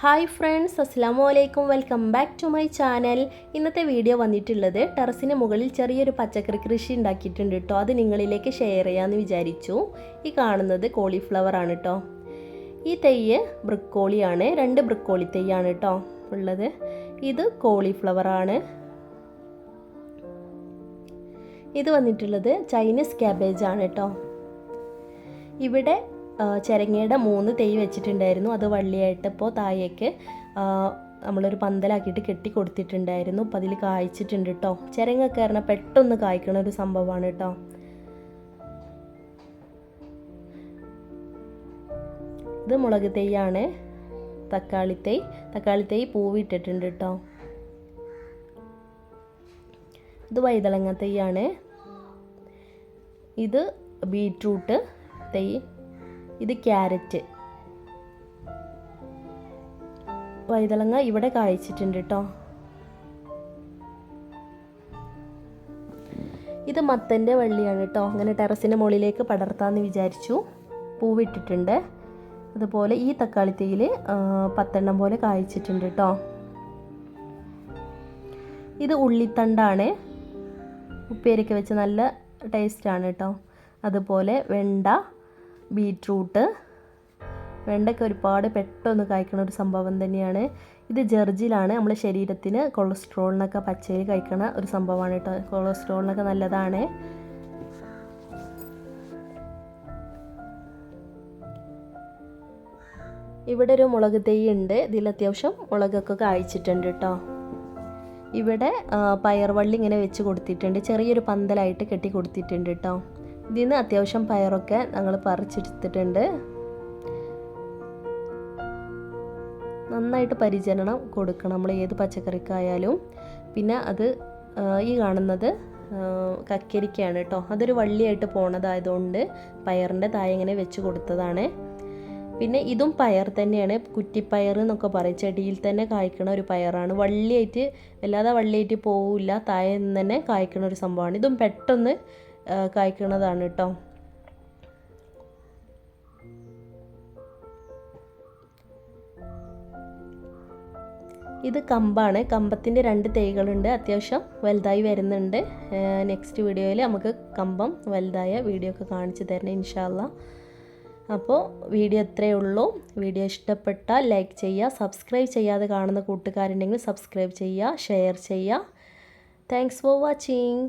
Hi friends അസ്സാം വലൈക്കും welcome back to my channel ഇന്നത്തെ വീഡിയോ വന്നിട്ടുള്ളത് ടെറസിന് മുകളിൽ ചെറിയൊരു പച്ചക്കറി കൃഷി ഉണ്ടാക്കിയിട്ടുണ്ട് കേട്ടോ അത് നിങ്ങളിലേക്ക് ഷെയർ ചെയ്യാമെന്ന് വിചാരിച്ചു. ഈ കാണുന്നത് കോളിഫ്ലവർ ആണ് കേട്ടോ ഈ തെയ്യ് ബ്രിക്കോളിയാണ്. രണ്ട് ബ്രിക്കോളി തെയ്യാണ് കേട്ടോ ഉള്ളത്. ഇത് കോളിഫ്ലവർ ആണ്. ഇത് വന്നിട്ടുള്ളത് ചൈനീസ് ക്യാബേജ് ആണ് കേട്ടോ ഇവിടെ ചിരങ്ങയുടെ മൂന്ന് തൈ വെച്ചിട്ടുണ്ടായിരുന്നു. അത് വള്ളിയായിട്ട് ഇപ്പോൾ താഴേക്ക് നമ്മളൊരു പന്തലാക്കിയിട്ട് കെട്ടി കൊടുത്തിട്ടുണ്ടായിരുന്നു അപ്പം അതിൽ കായ്ച്ചിട്ടുണ്ട് കേട്ടോ ചിരങ്ങൊക്കെ പറഞ്ഞാൽ പെട്ടെന്ന് കായ്ക്കണ ഒരു സംഭവമാണ് കേട്ടോ ഇത് മുളക് തൈയാണ്. തക്കാളി തൈ. തക്കാളി തൈ പൂവിട്ടിട്ടുണ്ട് കേട്ടോ ഇത് വൈതളങ്ങ തൈയാണ്. ഇത് ബീറ്റ്റൂട്ട് തൈ. ഇത് ക്യാരറ്റ്. വൈതളങ്ങ ഇവിടെ കായ്ച്ചിട്ടുണ്ട് കേട്ടോ ഇത് മത്തന്റെ വള്ളിയാണ് കേട്ടോ അങ്ങനെ ടെറസിന്റെ മുകളിലേക്ക് പടർത്താമെന്ന് വിചാരിച്ചു. പൂവിട്ടിട്ടുണ്ട്. അതുപോലെ ഈ തക്കാളി തേയിൽ പത്തെണ്ണം പോലെ കായ്ച്ചിട്ടുണ്ട് കേട്ടോ ഇത് ഉള്ളിത്തണ്ടാണ്. ഉപ്പേരിക്ക് വെച്ച് നല്ല ടേസ്റ്റാണ് കേട്ടോ അതുപോലെ വെണ്ട ബീട്രൂട്ട് വെണ്ടയ്ക്ക ഒരുപാട് പെട്ടെന്ന് കഴിക്കണ ഒരു സംഭവം തന്നെയാണ്. ഇത് ജർജിലാണ്. നമ്മുടെ ശരീരത്തിന് കൊളസ്ട്രോളിനൊക്കെ പച്ചയിൽ കഴിക്കണ ഒരു സംഭവമാണ് കേട്ടോ. കൊളസ്ട്രോളിനൊക്കെ നല്ലതാണ്. ഇവിടെ ഒരു മുളക് തൈ ഉണ്ട്. ഇതിൽ അത്യാവശ്യം മുളകൊക്കെ കായ്ച്ചിട്ടുണ്ട് കേട്ടോ. ഇവിടെ പയർവള്ളി ഇങ്ങനെ വെച്ച് കൊടുത്തിട്ടുണ്ട്. ചെറിയൊരു പന്തലായിട്ട് കെട്ടി കൊടുത്തിട്ടുണ്ട് കേട്ടോ. ഇതിൽ നിന്ന് അത്യാവശ്യം പയറൊക്കെ ഞങ്ങൾ പറിച്ചെടുത്തിട്ടുണ്ട്. നന്നായിട്ട് പരിചരണം കൊടുക്കണം നമ്മൾ ഏത് പച്ചക്കറിക്കായാലും. പിന്നെ അത് ഈ കാണുന്നത് കക്കരിക്കയാണ് കേട്ടോ അതൊരു വള്ളിയായിട്ട് പോണതായതുകൊണ്ട് പയറിന്റെ തായ ഇങ്ങനെ വെച്ച് കൊടുത്തതാണ്. പിന്നെ ഇതും പയർ തന്നെയാണ്. കുറ്റിപ്പയർ എന്നൊക്കെ പറയും. ചെടിയിൽ തന്നെ കായ്ക്കണ ഒരു പയറാണ്. വള്ളിയായിട്ട് വല്ലാതെ വള്ളിയായിട്ട് പോവില്ല. താഴെ തന്നെ കായ്ക്കണ ഒരു സംഭവമാണ്. ഇതും പെട്ടെന്ന് ആ, കായ്ക്കണതാണ് കേട്ടോ ഇത് കമ്പാണ്. കമ്പത്തിന്റെ രണ്ട് തൈകളുണ്ട്. അത്യാവശ്യം വലുതായി വരുന്നുണ്ട്. നെക്സ്റ്റ് വീഡിയോയിൽ നമുക്ക് കമ്പം വലുതായ വീഡിയോ ഒക്കെ കാണിച്ചു തരണം ഇൻഷാല്ല അപ്പോൾ വീഡിയോ ഇത്രയേ ഉള്ളൂ. വീഡിയോ ഇഷ്ടപ്പെട്ടാൽ ലൈക്ക് ചെയ്യുക സബ്സ്ക്രൈബ് ചെയ്യാതെ കാണുന്ന കൂട്ടുകാരുണ്ടെങ്കിൽ സബ്സ്ക്രൈബ് ചെയ്യുക ഷെയർ ചെയ്യുക താങ്ക്സ് ഫോർ വാച്ചിങ്